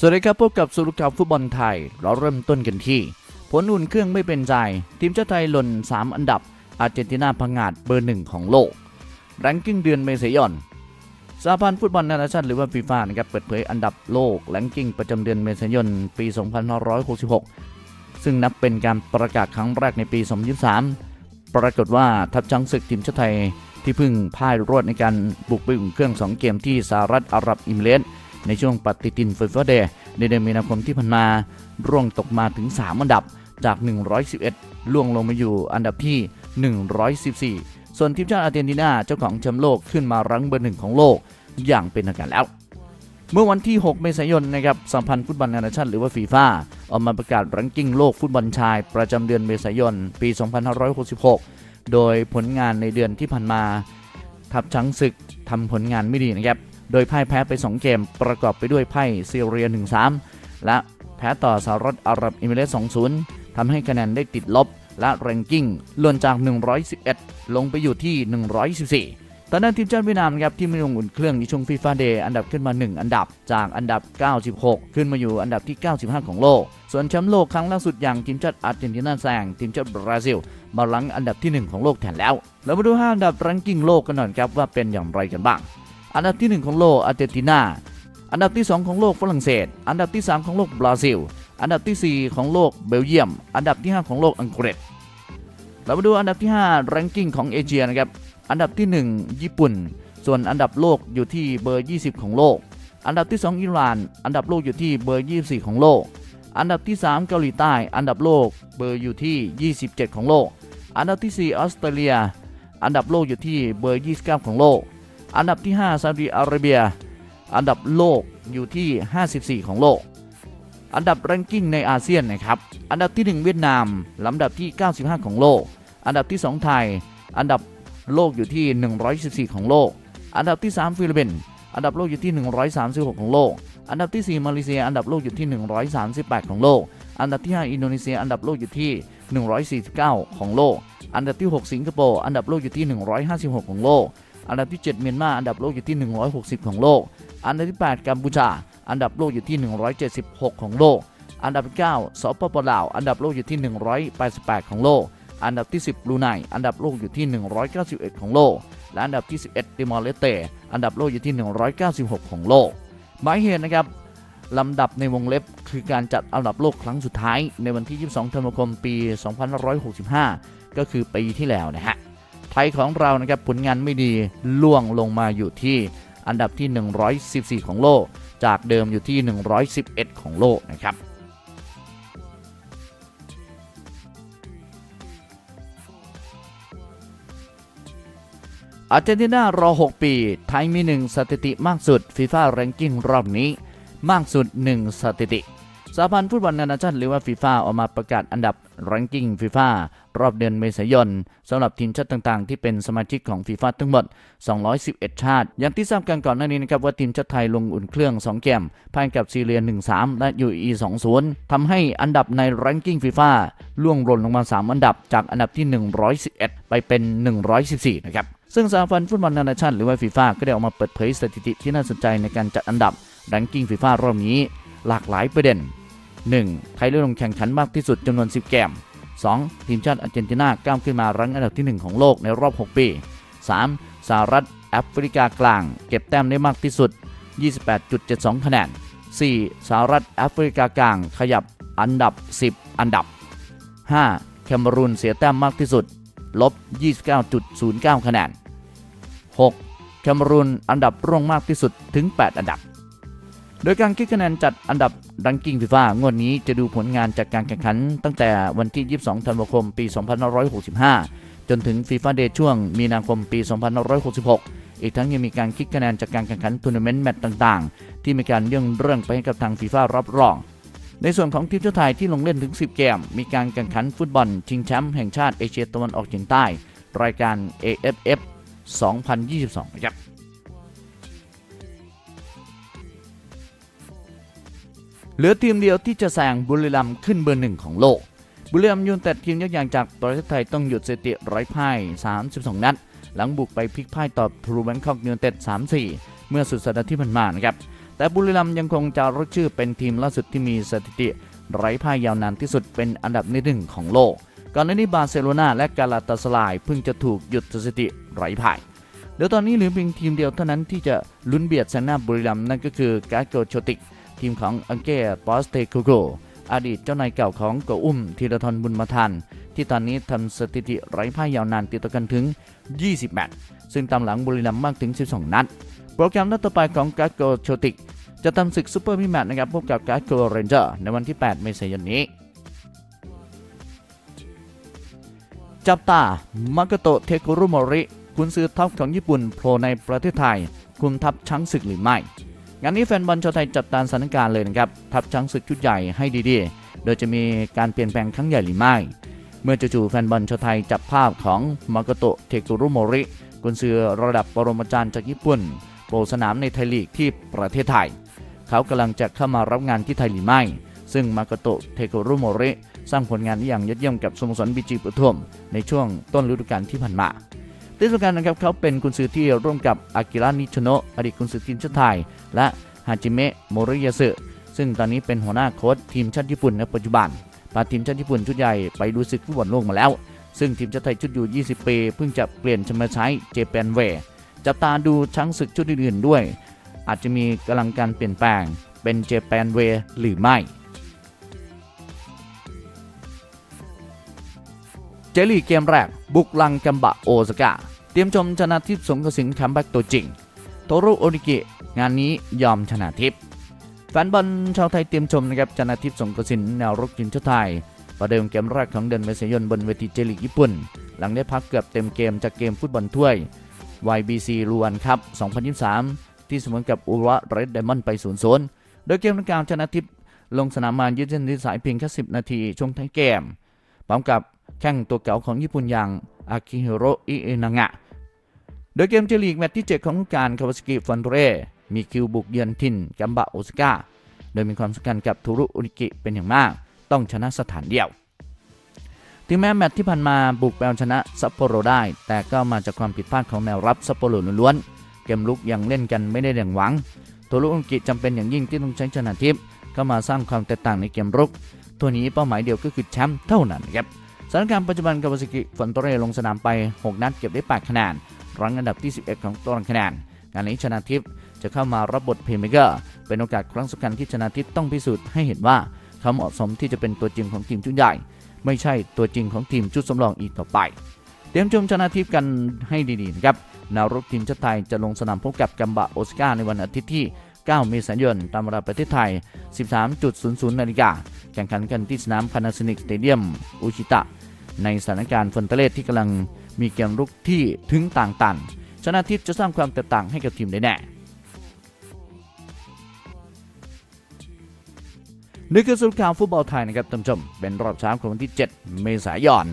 สวัสดีครับพบกับสุรุข่าวฟุตบอลไทย เราเริ่มต้นกันที่ ผลอุ่นเครื่องไม่เป็นใจ ทีมชาติไทยหล่น 3 อันดับ อาร์เจนตินาพังงาดเบอร์หนึ่งของโลก แรงกิ้งเดือนเมษายนสหพันธ์ฟุตบอลนานาชาติหรือว่าฟีฟ่านะครับเปิดเผยอันดับโลกแรงกิ้งประจำเดือนเมษายนปี 2566 ซึ่งนับเป็นการประกาศครั้งแรกในปี 2023 ปรากฏว่าทัพช้างศึกทีมชาติไทยที่เพิ่งพ่ายรวดในการบุกไปอุ่นเครื่อง 2 เกมที่สหรัฐอาหรับอิมิเรตส์ ในช่วงปฏิทินฟีฟ่าเดย์ในเดือนมีนาคมที่ผ่านมา ร่วงตกมาถึง 3 อันดับจาก 111 ล่วงลงมาอยู่อันดับที่ 114 ส่วนทีมชาติอาร์เจนตินาเจ้าของแชมป์โลกขึ้นมารั้งเบอร์หนึ่งของโลกอย่างเป็นทางการแล้ว เมื่อวันที่ 6 เมษายนนะครับสัมพันธ์ฟุตบอลนานาชาติหรือว่าฟีฟ่าออกมาประกาศรังกิ้งโลกฟุตบอลชาย ประจำเดือนเมษายน ปี 2566 โดยผลงานในเดือนที่ผ่านมา ทัพช้างศึกทำผลงานไม่ดีนะครับ โดยพ่ายแพ้ไป 2 เกม ประกอบไปด้วยไพ่ซีเรีย 1-3 และแพ้ต่อสหรัฐอาหรับเอมิเรตส์2-0ทำให้คะแนนได้ติดลบ และแรงกิ้งล่นจาก 111 ลงไปอยู่ที่ 114ตอนนั้นทีมชาติเวียดนามครับที่ไม่ลงอุ่นเครื่องในช่วงฟีฟ่าเดย์อันดับขึ้นมา 1 อันดับจากอันดับ 96 ขึ้นมาอยู่อันดับที่ 95 ของโลก ส่วนแชมป์โลกครั้งล่าสุดอย่างทีมชาติอาร์เจนตินาแซงทีมชาติบราซิล มาลังอันดับที่ 1 ของโลกแทนแล้วแล้วมาดู 5 อันดับรังกิ้งโลกกันหน่อยครับว่าเป็นอย่างไรกันบ้าง อันดับที่ 1 ของโลกอาร์เจนตินา อันดับที่ 2 ของโลกฝรั่งเศส อันดับที่ 3 ของโลกบราซิล อันดับทีสี่4 ของโลกเบลเยียม อันดับที่ 5 ของโลกอังกฤษ เรามาดูอันดับที่5 ranking ของเอเชียนะครับ อันดับที่ 1 ญี่ปุ่น ส่วนอันดับโลกอยู่ที่เบอร์ 20 ของโลก อันดับที่ 2 อิหร่าน อันดับโลกอยู่ที่เบอร์ 24 ของโลก อันดับที่ 3 เกาหลีใต้ อันดับโลกเบอร์อยู่ที่ 27 ของโลก อันดับที่ 4 ออสเตรเลีย อันดับโลกอยู่ที่เบอร์ 29 ของโลก อันดับที่ 5ซาอุดิอาระเบีย อันดับโลกอยู่ที่ 54 ของโลก อันดับแรงกิ้งในอาเซียนนะครับ อันดับที่ 1 เวียดนาม ลำดับที่ 95 ของโลก อันดับที่ 2 ไทย อันดับโลกอยู่ที่ 114 ของโลก อันดับที่ 3 ฟิลิปปินส์ อันดับโลกอยู่ที่ 136 ของโลก อันดับที่ 4 มาเลเซีย อันดับโลกอยู่ที่ 138 ของโลก อันดับที่ 5 อินโดนีเซีย อันดับโลกอยู่ที่ 149 ของโลก อันดับที่ 6 สิงคโปร์ อันดับโลกอยู่ที่ 156 ของโลก อันดับที่ 7 เมียนมา อันดับโลกอยู่ที่ 160 ของโลก อันดับที่ 8 กัมพูชา อันดับโลกอยู่ที่ 176 ของโลก อันดับที่9สปปลาว อันดับโลกอยู่ที่ 188 ของโลก อันดับที่ 10บรูไน อันดับโลกอยู่ที่ 191 ของโลก และอันดับที่ 11ติมอร์เลสเต อันดับโลกอยู่ที่ 196 ของโลก หมายเหตุนะครับลำดับในวงเล็บคือการจัดอันดับโลกครั้งสุดท้ายในวันที่ 22 ธันวาคม ปี 2565 ก็คือปีที่แล้วนะฮะ ทยของเรานะครับผลงานไม่ดีล่วงลงมาอยู่ที่อันดับที่ 114 ของโลก จากเดิมอยู่ที่ 111 ของโลกนะครับอาร์เจนตินารอ 6 ปี ไทยมี 1 สถิติมากสุดฟีฟ่าแรงกิ้งรอบนี้ มากสุด 1 สถิติ สหพันธ์ฟุตบอลนานาชาติหรือว่าฟีฟ่าออกมาประกาศอันดับแรงกิ้งฟีฟ่ารอบเดือนเมษายนสำหรับทีมชาติต่างๆ ที่เป็นสมาชิกของฟีฟ่าทั้งหมด 211 ชาติ อย่างที่ทราบกันก่อนหน้านี้นะครับว่าทีมชาติไทยลงอุ่นเครื่อง 2 เกมพ่ายกับซีเรีย 1-3 และ UAE 2-0ทำให้อันดับในแรงกิ้งฟีฟ่าล่วงหล่นลงมา 3 อันดับจากอันดับที่ 111 ไปเป็น 114 นะครับซึ่งสหพันธ์ฟุตบอลนานาชาติหรือว่าฟีฟ่าก็ได้ออกมาเปิดเผยสถิติที่น่าสนใจในการจัดอันดับแรงกิ้งฟีฟ่ารอบนี้ หลากหลายประเด็น 1. ไทยได้ลงแข่งขันมากที่สุดจำนวน 10เกม 2. ทีมชาติอาร์เจนตินาก้าวขึ้นมารั้งอันดับที่ 1 ของโลกในรอบ 6 ปี 3. สหรัฐแอฟริกากลาง เก็บแต้มได้มากที่สุด 28.72 คะแนน 4. สหรัฐแอฟริกากลาง ขยับอันดับ 10 อันดับ 5. แคเมรูนเสียแต้มมากที่สุด ลบ 29.09 คะแนน 6. แคมรูนอันดับร่วงมากที่สุดถึง 8 อันดับ โดยการคิดคะแนนจัดอันดับรังกิ้งฟีฟ่างวดนี้จะดูผลงานจากการแข่งขัน ตั้งแต่วันที่ 22 ธันวาคม ปี 2565 จนถึงฟีฟ่าเดย์ช่วงมีนาคมปี 2566 อีกทั้งยังมีการคิดคะแนนจากการแข่งขันทัวร์นาเมนต์แมตช์ต่างๆ ที่มีการยื่นเรื่องไปให้กับทางฟีฟ่ารับรอง ในส่วนของทีมชาติไทยที่ลงเล่นถึง 10 เกม มีการแข่งขันฟุตบอลชิงแชมป์แห่งชาติเอเชียตะวันออกเฉียงใต้ รายการ AFF 2022 นะครับ เหลือทีมเดียวที่จะแซงบุรีรัมย์ขึ้นเบอร์หนึ่งของโลก บุรีรัมย์ยูนเต็ดทีมยักษ์ใหญ่จากประเทศไทยต้องหยุดสถิติไร้พ่าย 32 นัด หลังบุกไปพลิกพ่ายต่อทรูแบงคอกยูนเต็ด 3-4 เมื่อสุดสัปดาห์ที่ผ่านมานะครับ แต่บุรีรัมย์ยังคงจะรกชื่อเป็นทีมล่าสุดที่มีสถิติไร้พ่ายยาวนานที่สุดเป็นอันดับที่หนึ่งของโลก ก่อนหน้านี้บาร์เซโลนาและกาลาตาสลายเพิ่งจะถูกหยุดสถิติไร้พ่ายเดี๋ยวตอนนี้เหลือเพียงทีมเดียวเท่านั้นที่จะลุ้นเบียดแซงหน้าบุรีรัมย์นั่นก็คือกาโกโชติก ทีมของอังเก้ปอสเตโกโกอดีตเจ้านายเก่าของโกอุ้มธีรทรบุญมาทัน ที่ตอนนี้ทำสถิติไร้พ่ายยาวนานติดต่อกันถึง 20 แมตช์ซึ่งตามหลังบุรีรัมย์มากถึง 12 นัด โปรแกรมนัดต่อไปของกาโกโชติก จะทำศึกซูเปอร์มิแมตช์นะครับพบกับกาโกเรนเจอร์ในวันที่ 8 เมษายนนี้ จับตา มากโตเทคุรุโมริกุนซือท็อปของญี่ปุ่นโผล่ในประเทศไทย คุมทัพช้างศึกหรือไม่ งานนี้แฟนบอลชาวไทยจับตาสถานการณ์เลยนะครับทัพช้างศึกชุดใหญ่ให้ดีๆ โดยจะมีการเปลี่ยนแปลงครั้งใหญ่หรือไม่ เมื่อจู่ๆแฟนบอลชาวไทยจับภาพของมากโตะเทคุรุโมริกุนซือระดับปรมาจารย์จากญี่ปุ่นโปรสนามในไทยลีกที่ประเทศไทย เขากำลังจะเข้ามารับงานที่ไทยหรือไม่ ซึ่งมากโตะเทคุรุโมริสร้างผลงานอย่างยอดเยี่ยมกับสโมสรบีจีปทุมในช่วงต้นฤดูกาลที่ผ่านมา ที่สำคัญนะครับเขาเป็นกุนซือที่ร่วมกับอากิระนิชโนะอดีตกุนซือทีมชาติไทย และฮาจิเมะโมริยาสึซึ่งตอนนี้เป็นหัวหน้าโค้ชทีมชาติญี่ปุ่นในปัจจุบันพาทีมชาติญี่ปุ่นชุดใหญ่ไปดูศึกฟุตบอลโลกมาแล้ว ซึ่งทีมชาติไทยชุดอยู่ 20 ปี เพิ่งจะเปลี่ยนชมาใช้เจแปนเวจับตาดูช้างศึกชุดอื่นๆด้วย อาจจะมีกำลังการเปลี่ยนแปลงเป็นเจแปนเวหรือไม่ เจลี่เกมแรก บุกลังกัมบะโอซาก้าเตรียมชมชนะทิพย์สงกระสินคัมแบ็กตัวจริงโตโรโอนิกิงานนี้ยอมชนะทิพย์แฟนบอลชาวไทยเตรียมชมนะครับชนะทิพย์สงกระสินแนวรุกทีมชาติไทย ประเดิมเกมแรกของเดือนเมษายนบนเวทีเจลีกญี่ปุ่น หลังได้พักเกือบเต็มเกมจากเกมฟุตบอลถ้วย YBC ลูวันครับ 2023 ที่เสมอกับอุระเรดไดมอนด์ไป 0-0 โดยเกมดังกล่าวชนะทิพย์ลงสนามมายืดเส้นยืดสายเพียงแค่ 10 นาทีช่วงท้ายเกมพร้อมกับ แข่งตัวเก่าของญี่ปุ่นอย่างอากิฮิโรอิเอนังะ โดยเกมเจลีกแมตช์ที่ 7 ของฤดูกาลคาวาสกิฟันเรมีคิวบุกเยือนทินกัมบะโอซาก้า โดยมีความสำคัญกับทูรุอุนิกิเป็นอย่างมาก ต้องชนะสถานเดียว ถึงแม้แมตช์ที่ผ่านมาบุกไปเอาชนะซัปโปโรได้ แต่ก็มาจากความผิดพลาดของแนวรับซัปโปโรล้วนๆ เกมลุกยังเล่นกันไม่ได้ดังหวังทูรุอุนิกิจำเป็นอย่างยิ่งที่ต้องใช้ชนะทิพย์เข้ามาสร้างความแตกต่างในเกมรุก ตัวนี้เป้าหมายเดียวก็คือแชมป์เท่านั้นครับ สถานการณ์ปัจจุบันกาวาซากิฟอนโตเรลงสนามไป 6 นัดเก็บได้ 8 คะแนนรั้งอันดับที่ 11 ของตารางคะแนนงานนี้ชนะทิพย์จะเข้ามารับบทเพย์เมเกอร์เป็นโอกาสครั้งสำคัญที่ชนะทิพย์ต้องพิสูจน์ให้เห็นว่าเขาเหมาะสมที่จะเป็นตัวจริงของทีมชุดใหญ่ ไม่ใช่ตัวจริงของทีมชุดสำรองอีกต่อไป เตรียมชมชนะทิพย์กันให้ดีๆนะครับแนวรุกทีมชาติไทยจะลงสนามพบกับกัมบะโอซาก้าในวันอาทิตย์ที่ 9 เมษายน ตามเวลาประเทศไทย 13.00 นาฬิกา แข่งขันกันที่สนามพานา s นิกสเตเดียม อุชิตะ ในสถานการณ์ฝนทะเลที่กำลังมีเกมรุกที่ถึงต่างตัน ชนะทิพย์จะสร้างความแตกต่างให้กับทีมได้แน่นี่คือสรุปข่าวฟุตบอลไทยนะครับท่านผู้ชม เป็นรอบเช้าของวันที่ 7 เมษายน